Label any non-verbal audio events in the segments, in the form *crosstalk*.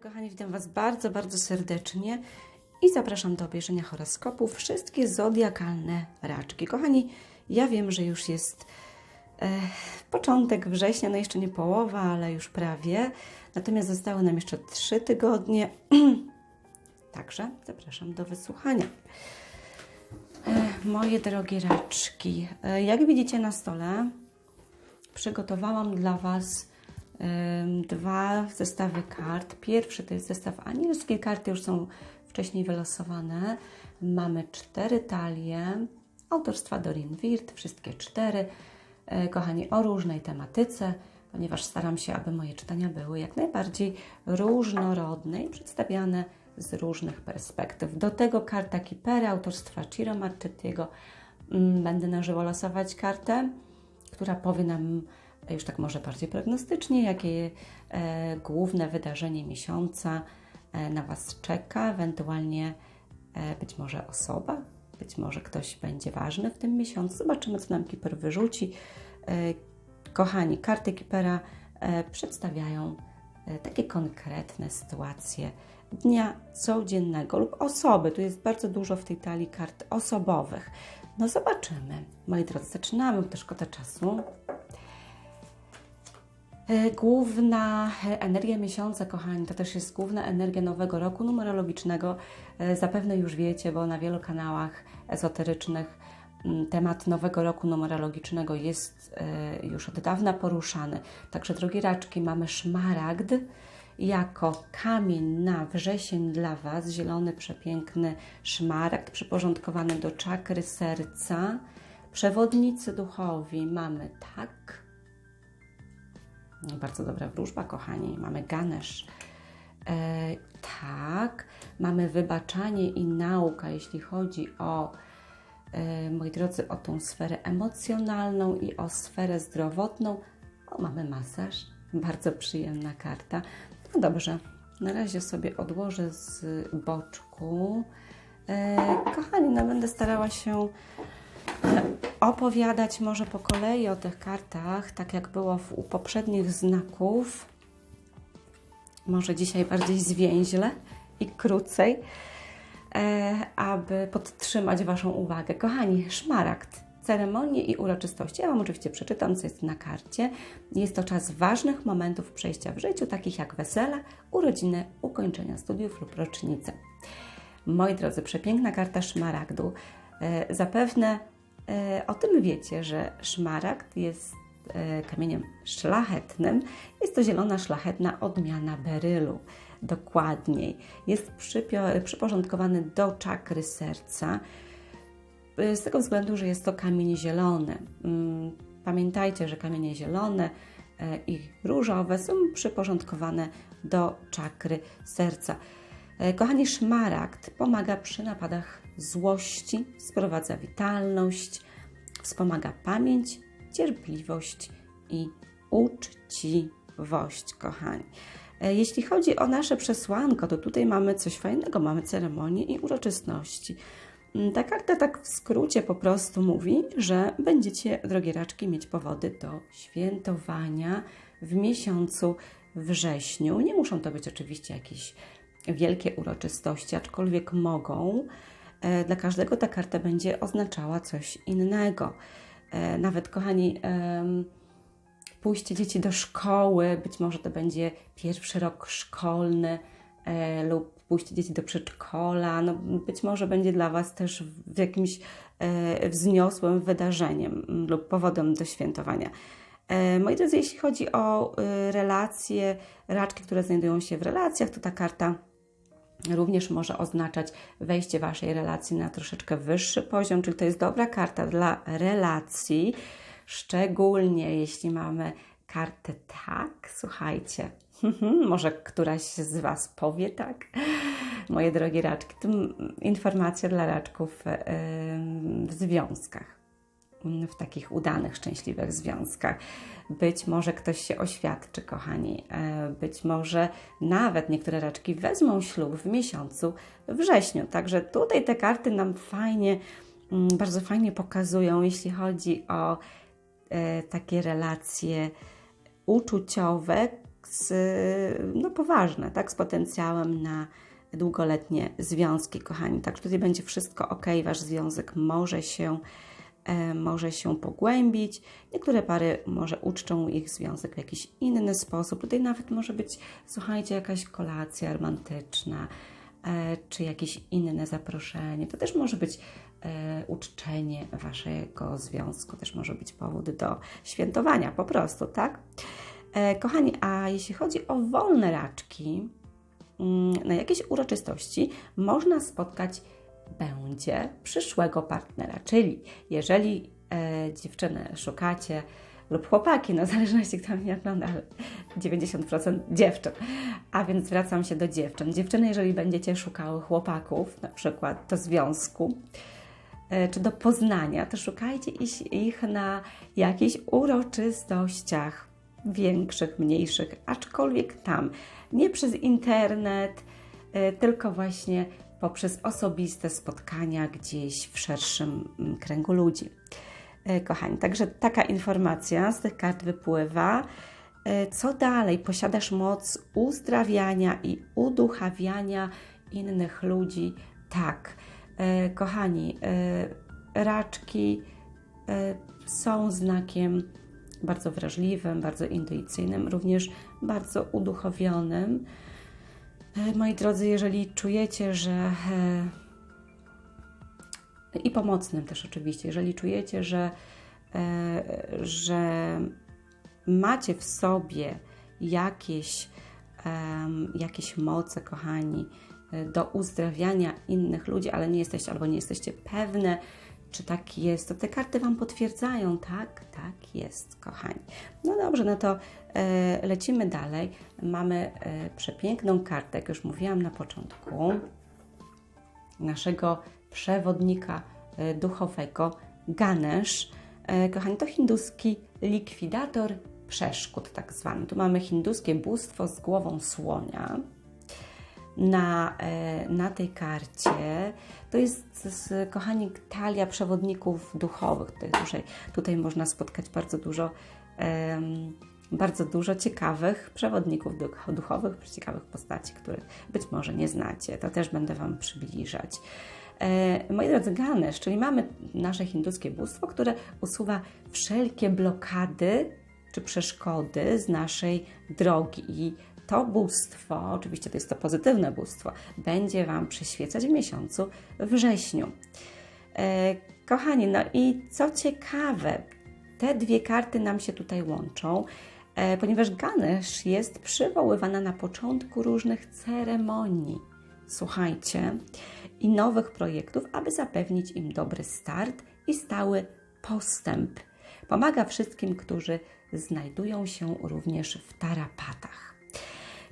kochani, witam Was bardzo, bardzo serdecznie i zapraszam do obejrzenia horoskopów wszystkie zodiakalne raczki. Kochani, ja wiem, że już jest e, początek września, no jeszcze nie połowa, ale już prawie. Natomiast zostały nam jeszcze trzy tygodnie. *clears throat* Także zapraszam do wysłuchania. E, moje drogie raczki, e, jak widzicie na stole, przygotowałam dla Was dwa zestawy kart. Pierwszy to jest zestaw anielski, karty już są wcześniej wylosowane. Mamy cztery talie autorstwa Dorin Wirt, wszystkie cztery. E, Kochani, o różnej tematyce, ponieważ staram się, aby moje czytania były jak najbardziej różnorodne i przedstawiane z różnych perspektyw. Do tego karta Kipery autorstwa Ciro Marchettiego. Mm, Będę na żywo losować kartę, która powie nam już tak może bardziej prognostycznie, jakie e, główne wydarzenie miesiąca e, na Was czeka, ewentualnie e, być może osoba, być może ktoś będzie ważny w tym miesiącu. Zobaczymy, co nam Kiper wyrzuci. Kochani, karty Kipera przedstawiają takie konkretne sytuacje dnia codziennego lub osoby. Tu jest bardzo dużo w tej talii kart osobowych. No zobaczymy. Moi drodzy, zaczynamy, bo szkoda czasu. E, Główna e, energia miesiąca, kochani, to też jest główna energia nowego roku numerologicznego. E, Zapewne już wiecie, bo na wielu kanałach ezoterycznych mm, temat nowego roku numerologicznego jest już od dawna poruszany. Także, drogie raczki, mamy szmaragd jako kamień na wrzesień dla Was. Zielony, przepiękny szmaragd przyporządkowany do czakry serca. Przewodnicy duchowi mamy tak. Bardzo dobra wróżba, kochani. Mamy Ganesz. E, tak. Mamy wybaczanie i nauka, jeśli chodzi o, e, moi drodzy, o tą sferę emocjonalną i o sferę zdrowotną. O, mamy masaż. Bardzo przyjemna karta. No dobrze. Na razie sobie odłożę z boczku. E, kochani, no będę starała się opowiadać może po kolei o tych kartach, tak jak było w, u poprzednich znaków. Może dzisiaj bardziej zwięźle i krócej, e, aby podtrzymać Waszą uwagę. Kochani, szmaragd, ceremonie i uroczystości. Ja Wam oczywiście przeczytam, co jest na karcie. Jest to czas ważnych momentów przejścia w życiu, takich jak wesele, urodziny, ukończenia studiów lub rocznice. Moi drodzy, przepiękna karta szmaragdu. E, Zapewne o tym wiecie, że szmaragd jest e, kamieniem szlachetnym. Jest to zielona, szlachetna odmiana berylu. Dokładniej. Jest przyporządkowany do czakry serca. E, Z tego względu, że jest to kamień zielony. Mm, Pamiętajcie, że kamienie zielone e, i różowe są przyporządkowane do czakry serca. E, Kochani, szmaragd pomaga przy napadach złości, sprowadza witalność, wspomaga pamięć, cierpliwość i uczciwość, kochani. E, Jeśli chodzi o nasze przesłanko, to tutaj mamy coś fajnego, mamy ceremonię i uroczystości. Mm, Ta karta tak w skrócie po prostu mówi, że będziecie, drogie raczki, mieć powody do świętowania w miesiącu wrześniu. Nie muszą to być oczywiście jakieś wielkie uroczystości, aczkolwiek mogą. E, Dla każdego ta karta będzie oznaczała coś innego. E, Nawet, kochani, pójście dzieci do szkoły, być może to będzie pierwszy rok szkolny e, lub pójście dzieci do przedszkola, no, być może będzie dla Was też jakimś wzniosłym wydarzeniem m, lub powodem do świętowania. Moi drodzy, jeśli chodzi o e, relacje, raczki, które znajdują się w relacjach, to ta karta również może oznaczać wejście Waszej relacji na troszeczkę wyższy poziom, czyli to jest dobra karta dla relacji, szczególnie jeśli mamy kartę tak, słuchajcie, *laughs* może któraś z Was powie tak, moje drogie raczki, to informacja dla raczków w związkach w takich udanych, szczęśliwych związkach. Być może ktoś się oświadczy, kochani. E, Być może nawet niektóre raczki wezmą ślub w miesiącu wrześniu. Także tutaj te karty nam fajnie, mm, bardzo fajnie pokazują, jeśli chodzi o e, takie relacje uczuciowe, z, no, poważne, tak, z potencjałem na długoletnie związki, kochani. Tak, tutaj będzie wszystko ok, wasz związek może się, może się pogłębić. Niektóre pary może uczczą ich związek w jakiś inny sposób. Tutaj nawet może być, słuchajcie, jakaś kolacja romantyczna, e, czy jakieś inne zaproszenie. To też może być e, uczczenie waszego związku, też może być powód do świętowania, po prostu, tak? E, kochani, a jeśli chodzi o wolne raczki, mm, na jakieś uroczystości można spotkać będzie przyszłego partnera. Czyli jeżeli e, dziewczyny szukacie lub chłopaki, no w zależności kto mnie ogląda, ale 90% dziewczyn. A więc zwracam się do dziewczyn. Dziewczyny, jeżeli będziecie szukały chłopaków, na przykład do związku, e, czy do poznania, to szukajcie ich na jakichś uroczystościach większych, mniejszych, aczkolwiek tam, nie przez internet, e, tylko właśnie poprzez osobiste spotkania gdzieś w szerszym mm, kręgu ludzi. E, kochani, także taka informacja z tych kart wypływa. E, co dalej? Posiadasz moc uzdrawiania i uduchawiania innych ludzi? Tak. Kochani, raczki są znakiem bardzo wrażliwym, bardzo intuicyjnym, również bardzo uduchowionym. E, moi drodzy, jeżeli czujecie, że e, i pomocnym też oczywiście, jeżeli czujecie, że, e, że macie w sobie jakieś, jakieś moce, kochani, do uzdrawiania innych ludzi, ale nie jesteście albo nie jesteście pewne, czy tak jest, to te karty Wam potwierdzają, tak? Tak jest, kochani. No dobrze, no to e, lecimy dalej. Mamy e, przepiękną kartę, jak już mówiłam na początku, naszego przewodnika e, duchowego, Ganesh. E, kochani, to hinduski likwidator przeszkód, tak zwany. Tu mamy hinduskie bóstwo z głową słonia na, e, na tej karcie. To jest, kochani, talia przewodników duchowych. Tutaj, tutaj można spotkać bardzo dużo, bardzo dużo ciekawych przewodników duchowych, ciekawych postaci, których być może nie znacie. To też będę Wam przybliżać. E, moi drodzy, Ganesh, czyli mamy nasze hinduskie bóstwo, które usuwa wszelkie blokady czy przeszkody z naszej drogi i to bóstwo, oczywiście to jest to pozytywne bóstwo, będzie Wam przyświecać w miesiącu wrześniu. E, kochani, no i co ciekawe, te dwie karty nam się tutaj łączą, e, ponieważ Ganesh jest przywoływana na początku różnych ceremonii. Słuchajcie, i nowych projektów, aby zapewnić im dobry start i stały postęp. Pomaga wszystkim, którzy znajdują się również w tarapatach.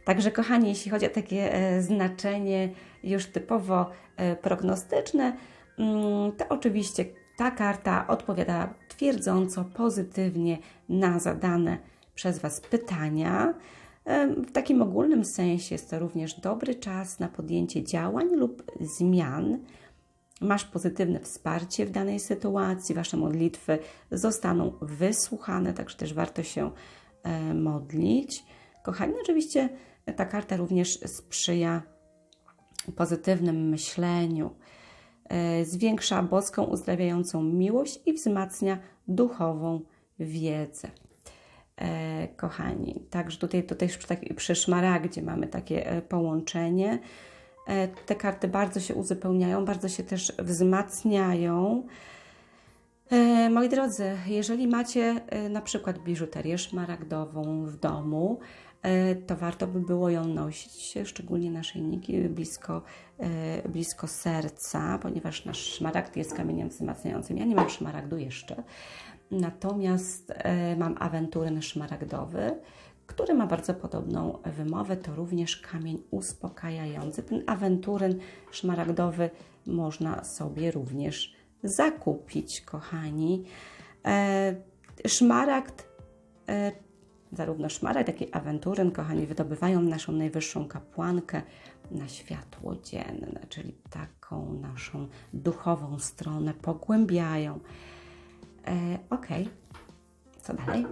Także, kochani, jeśli chodzi o takie e, znaczenie już typowo e, prognostyczne, mm, to oczywiście ta karta odpowiada twierdząco, pozytywnie na zadane przez Was pytania. E, w takim ogólnym sensie jest to również dobry czas na podjęcie działań lub zmian. Masz pozytywne wsparcie w danej sytuacji, Wasze modlitwy zostaną wysłuchane, także też warto się modlić. Kochani, oczywiście ta karta również sprzyja pozytywnym myśleniu, e, zwiększa boską uzdrawiającą miłość i wzmacnia duchową wiedzę. E, kochani, także tutaj, tutaj przy, tak, przy szmaragdzie mamy takie e, połączenie. Te karty bardzo się uzupełniają, bardzo się też wzmacniają. Moi drodzy, jeżeli macie na przykład biżuterię szmaragdową w domu, E, to warto by było ją nosić, szczególnie naszyjniki blisko, e, blisko serca, ponieważ nasz szmaragd jest kamieniem wzmacniającym. Ja nie mam szmaragdu jeszcze, natomiast e, mam awenturyn szmaragdowy, który ma bardzo podobną wymowę. To również kamień uspokajający. Ten awenturyn szmaragdowy można sobie również zakupić, kochani. Szmaragd Zarówno szmarek, jak i awenturyn, kochani, wydobywają naszą najwyższą kapłankę na światło dzienne, czyli taką naszą duchową stronę pogłębiają. E, ok, co dalej?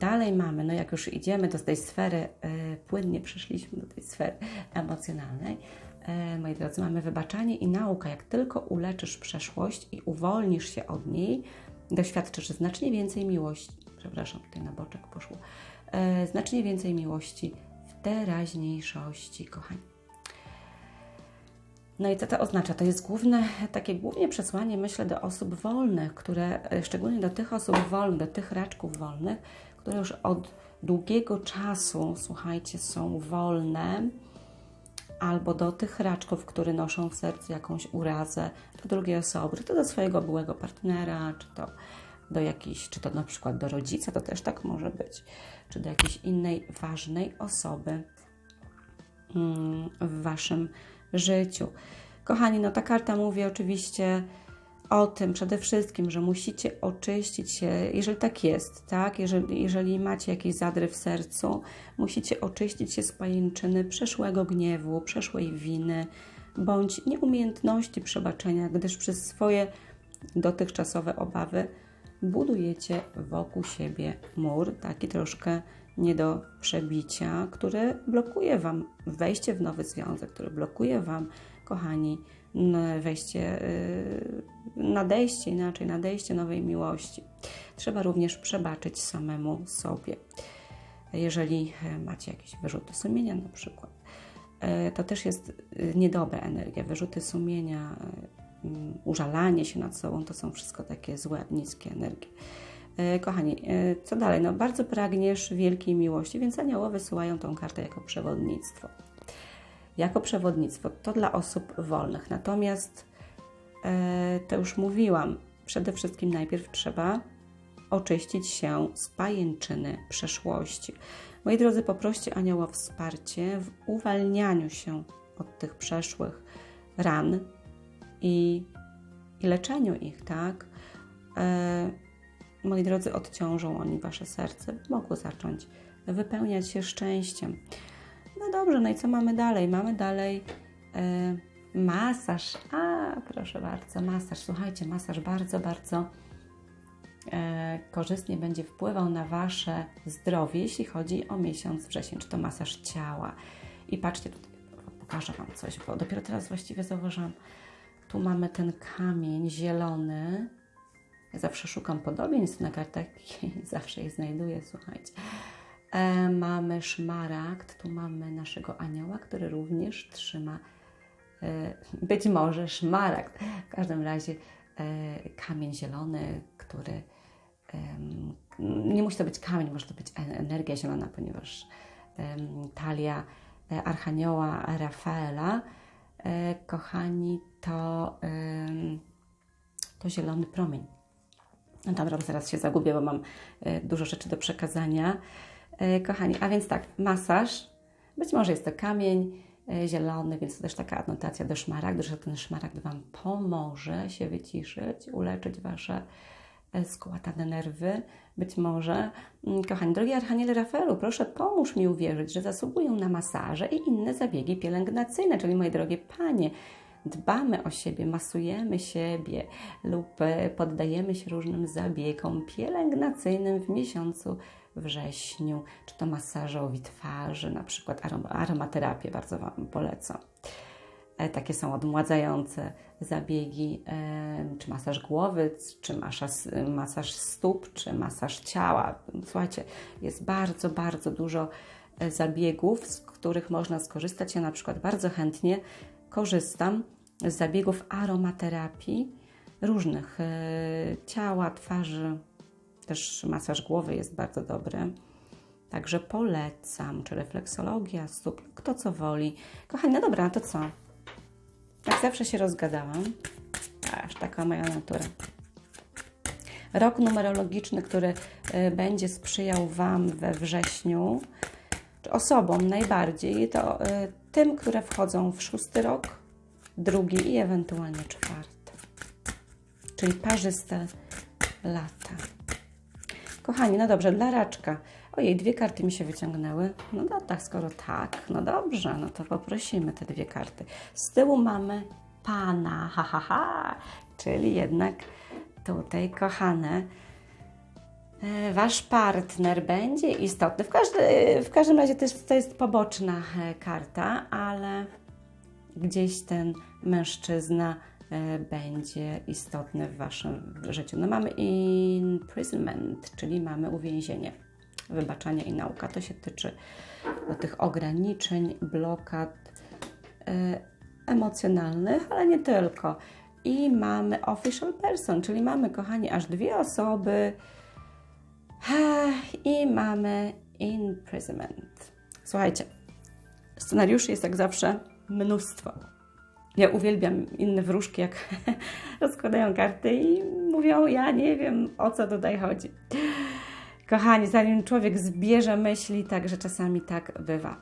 Dalej mamy, no jak już idziemy do tej sfery, e, płynnie przeszliśmy do tej sfery emocjonalnej, e, moi drodzy, mamy wybaczanie i nauka. Jak tylko uleczysz przeszłość i uwolnisz się od niej, doświadczysz znacznie więcej miłości. Przepraszam, tutaj na boczek poszło. E, znacznie więcej miłości w teraźniejszości, kochani. No i co to oznacza? To jest główne, takie głównie przesłanie, myślę, do osób wolnych, które, e, szczególnie do tych osób wolnych, do tych raczków wolnych, które już od długiego czasu, słuchajcie, są wolne, albo do tych raczków, które noszą w sercu jakąś urazę do drugiej osoby, czy to do swojego byłego partnera, czy to do jakiejś, czy to na przykład do rodzica, to też tak może być, czy do jakiejś innej ważnej osoby mm, w Waszym życiu. Kochani, no ta karta mówi oczywiście o tym przede wszystkim, że musicie oczyścić się, jeżeli tak jest, tak? Jeżeli, jeżeli macie jakieś zadry w sercu, musicie oczyścić się z pajęczyny przeszłego gniewu, przeszłej winy, bądź nieumiejętności przebaczenia, gdyż przez swoje dotychczasowe obawy budujecie wokół siebie mur, taki troszkę nie do przebicia, który blokuje Wam wejście w nowy związek, który blokuje Wam, kochani, wejście, y, nadejście, inaczej, nadejście nowej miłości. Trzeba również przebaczyć samemu sobie. Jeżeli e, macie jakieś wyrzuty sumienia na przykład, e, to też jest y, niedobra energia. Wyrzuty sumienia, mm, użalanie się nad sobą, to są wszystko takie złe, niskie energie. E, kochani, co dalej? No, bardzo pragniesz wielkiej miłości, więc aniołowie wysyłają tą kartę jako przewodnictwo jako przewodnictwo. To dla osób wolnych. Natomiast e, to już mówiłam, przede wszystkim najpierw trzeba oczyścić się z pajęczyny przeszłości. Moi drodzy, poproście anioła wsparcie w uwalnianiu się od tych przeszłych ran i, i leczeniu ich, tak? E, moi drodzy, odciążą oni wasze serce, mogło zacząć wypełniać się szczęściem. No dobrze, no i co mamy dalej? Mamy dalej e, masaż. A, proszę bardzo, masaż. Słuchajcie, masaż bardzo, bardzo e, korzystnie będzie wpływał na Wasze zdrowie, jeśli chodzi o miesiąc wrzesień, czy to masaż ciała. I patrzcie, tutaj pokażę Wam coś, bo dopiero teraz właściwie zauważyłam. Tu mamy ten kamień zielony. Ja zawsze szukam podobieństw na kartach *laughs* i zawsze je znajduję, słuchajcie. E, mamy szmaragd, tu mamy naszego anioła, który również trzyma e, być może szmaragd. W każdym razie e, kamień zielony, który nie musi to być kamień, może to być energia zielona, ponieważ talia Archanioła Rafaela, kochani, to, to zielony promień. No dobra, zaraz się zagubię, bo mam dużo rzeczy do przekazania. E, kochani, a więc tak, masaż. Być może jest to kamień e, zielony, więc to też taka adnotacja do szmaragdu, że ten szmaragd Wam pomoże się wyciszyć, uleczyć Wasze e, skłatane nerwy. Być może, mm, kochani, drogi Archaniele Rafaelu, proszę pomóż mi uwierzyć, że zasługują na masaże i inne zabiegi pielęgnacyjne, czyli moje drogie Panie, dbamy o siebie, masujemy siebie lub poddajemy się różnym zabiegom pielęgnacyjnym w miesiącu wrześniu, czy to masażowi twarzy, na przykład arom aromaterapię bardzo Wam polecam. E, takie są odmładzające zabiegi, e, czy masaż głowy, czy masaż, masaż stóp, czy masaż ciała. Słuchajcie, jest bardzo, bardzo dużo e, zabiegów, z których można skorzystać. Ja na przykład bardzo chętnie korzystam z zabiegów aromaterapii różnych ciała, twarzy, też masaż głowy jest bardzo dobry. Także polecam, czy refleksologia, stóp, kto co woli. Kochani, no dobra, to co? Jak zawsze się rozgadałam. Aż taka moja natura. Rok numerologiczny, który y, będzie sprzyjał Wam we wrześniu, osobom najbardziej, to y, tym, które wchodzą w szósty rok, drugi i ewentualnie czwarty. Czyli parzyste lata. Kochani, no dobrze, dla raczka. Ojej, dwie karty mi się wyciągnęły. No, no tak, skoro tak, no dobrze, no to poprosimy te dwie karty. Z tyłu mamy Pana, ha, ha, ha, czyli jednak tutaj, kochane, E, wasz partner będzie istotny. W, każdy, w każdym razie też to jest poboczna e, karta, ale gdzieś ten mężczyzna będzie istotny w waszym życiu. No mamy imprisonment, czyli mamy uwięzienie, wybaczanie i nauka. To się tyczy do tych ograniczeń, blokad emocjonalnych, ale nie tylko. I mamy official person, czyli mamy, kochani, aż dwie osoby, i mamy imprisonment. Słuchajcie, scenariuszy jest jak zawsze mnóstwo. Ja uwielbiam inne wróżki, jak *laughs* rozkładają karty i mówią, ja nie wiem, o co tutaj chodzi. Kochani, zanim człowiek zbierze myśli, także czasami tak bywa.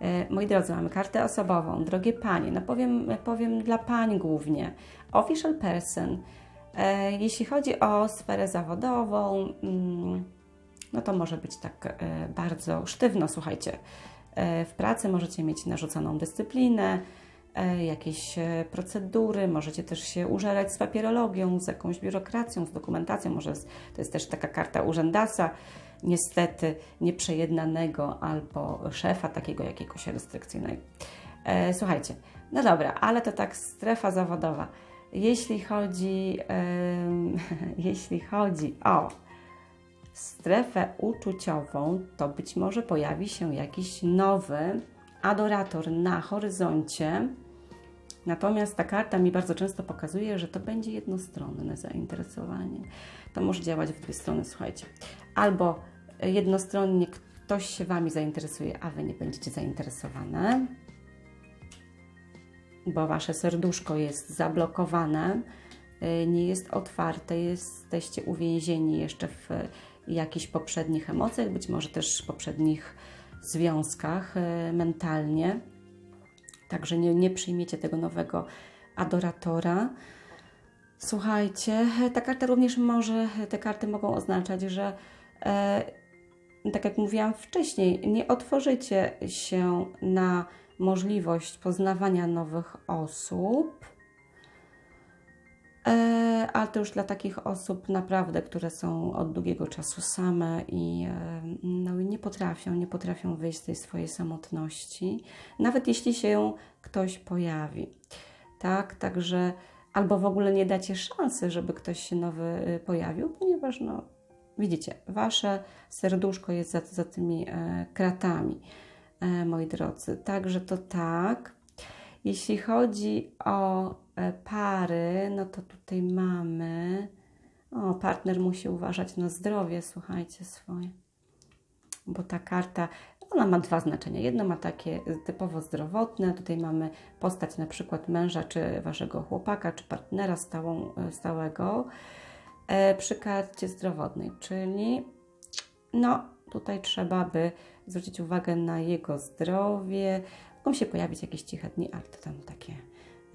E, moi drodzy, mamy kartę osobową. Drogie Panie, no powiem, powiem dla Pań głównie. Official person. E, jeśli chodzi o sferę zawodową, mm, no to może być tak e, bardzo sztywno. Słuchajcie, w pracy możecie mieć narzuconą dyscyplinę, jakieś procedury, możecie też się użerać z papierologią, z jakąś biurokracją, z dokumentacją. Może to jest też taka karta urzędasa, niestety nieprzejednanego albo szefa takiego jakiegoś restrykcyjnego. Słuchajcie, no dobra, ale to tak strefa zawodowa. Jeśli chodzi, *laughs* jeśli chodzi o strefę uczuciową, to być może pojawi się jakiś nowy adorator na horyzoncie. Natomiast ta karta mi bardzo często pokazuje, że to będzie jednostronne zainteresowanie. To może działać w dwie strony, słuchajcie. Albo jednostronnie ktoś się Wami zainteresuje, a Wy nie będziecie zainteresowane, bo Wasze serduszko jest zablokowane, y, nie jest otwarte, jesteście uwięzieni jeszcze w jakichś poprzednich emocjach, być może też poprzednich związkach e, mentalnie. Także nie, nie przyjmiecie tego nowego adoratora. Słuchajcie, ta karta również może, te karty mogą oznaczać, że e, tak jak mówiłam wcześniej, nie otworzycie się na możliwość poznawania nowych osób E, ale to już dla takich osób naprawdę, które są od długiego czasu same i e, no, nie potrafią, nie potrafią wyjść z tej swojej samotności, nawet jeśli się ktoś pojawi. Tak, także albo w ogóle nie dacie szansy, żeby ktoś się nowy y, pojawił, ponieważ no, widzicie, wasze serduszko jest za, za tymi e, kratami, e, moi drodzy. Także to tak. Jeśli chodzi o E, pary, no to tutaj mamy. O, partner musi uważać na zdrowie, słuchajcie, swoje. Bo ta karta, ona ma dwa znaczenia. Jedno ma takie typowo zdrowotne, tutaj mamy postać na przykład męża, czy waszego chłopaka, czy partnera stałą, e, stałego e, przy karcie zdrowotnej, czyli no tutaj trzeba by zwrócić uwagę na jego zdrowie. Mogą się pojawić jakieś ciche dni, ale to tam takie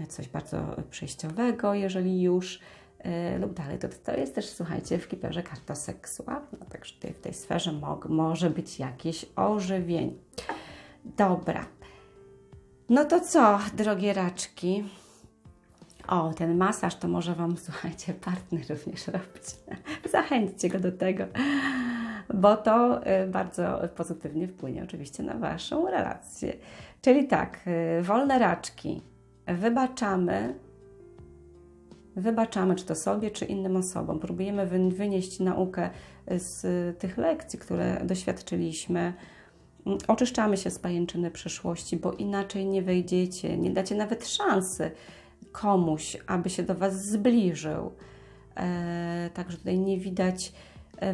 coś bardzo przejściowego, jeżeli już, yy, lub dalej. To, to jest też, słuchajcie, w kiperze karta seksualna, także tutaj w tej sferze może być jakieś ożywienie. Dobra. No to co, drogie raczki? O, ten masaż to może Wam, *laughs* słuchajcie, partner również robić. Zachęćcie go do tego, bo to y, bardzo pozytywnie wpłynie oczywiście na Waszą relację. Czyli tak, y, wolne raczki, wybaczamy, wybaczamy czy to sobie, czy innym osobom. Próbujemy wynieść naukę z tych lekcji, które doświadczyliśmy. Oczyszczamy się z pajęczyny przeszłości, bo inaczej nie wejdziecie, nie dacie nawet szansy komuś, aby się do Was zbliżył. E, także tutaj nie widać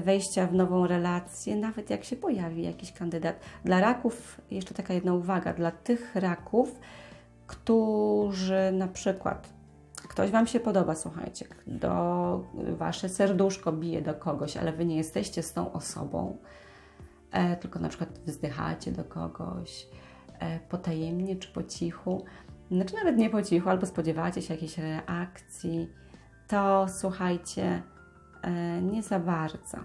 wejścia w nową relację, nawet jak się pojawi jakiś kandydat. Dla raków, jeszcze taka jedna uwaga, dla tych raków, którzy na przykład ktoś Wam się podoba, słuchajcie, do, Wasze serduszko bije do kogoś, ale Wy nie jesteście z tą osobą, e, tylko na przykład wzdychacie do kogoś e, potajemnie czy po cichu, znaczy nawet nie po cichu, albo spodziewacie się jakiejś reakcji, to słuchajcie, e, nie za bardzo.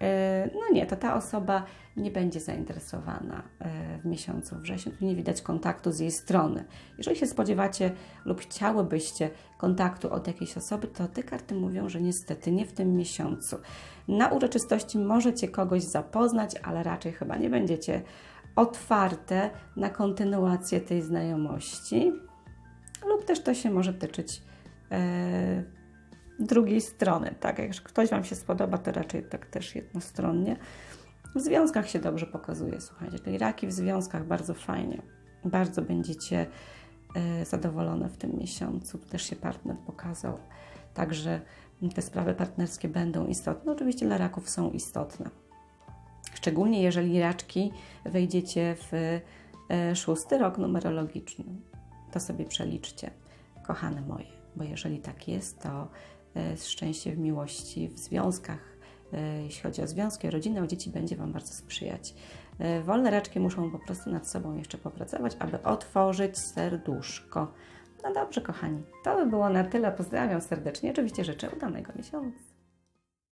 E, No nie, to ta osoba nie będzie zainteresowana e, w miesiącu wrześniu. Tu nie widać kontaktu z jej strony. Jeżeli się spodziewacie lub chciałybyście kontaktu od jakiejś osoby, to te karty mówią, że niestety nie w tym miesiącu. Na uroczystości możecie kogoś zapoznać, ale raczej chyba nie będziecie otwarte na kontynuację tej znajomości. Lub też to się może tyczyć e, drugiej strony, tak? Jak ktoś Wam się spodoba, to raczej tak też jednostronnie. W związkach się dobrze pokazuje, słuchajcie, czyli raki w związkach bardzo fajnie, bardzo będziecie e, zadowolone w tym miesiącu. Też się partner pokazał, także te sprawy partnerskie będą istotne. No, oczywiście dla raków są istotne. Szczególnie jeżeli raczki wejdziecie w e, szósty rok numerologiczny. To sobie przeliczcie, kochane moje, bo jeżeli tak jest, to szczęście w miłości, w związkach, e, jeśli chodzi o związki, o rodzinę, o dzieci, będzie Wam bardzo sprzyjać. E, Wolne raczki muszą po prostu nad sobą jeszcze popracować, aby otworzyć serduszko. No dobrze, kochani, to by było na tyle. Pozdrawiam serdecznie. Oczywiście życzę udanego miesiąca.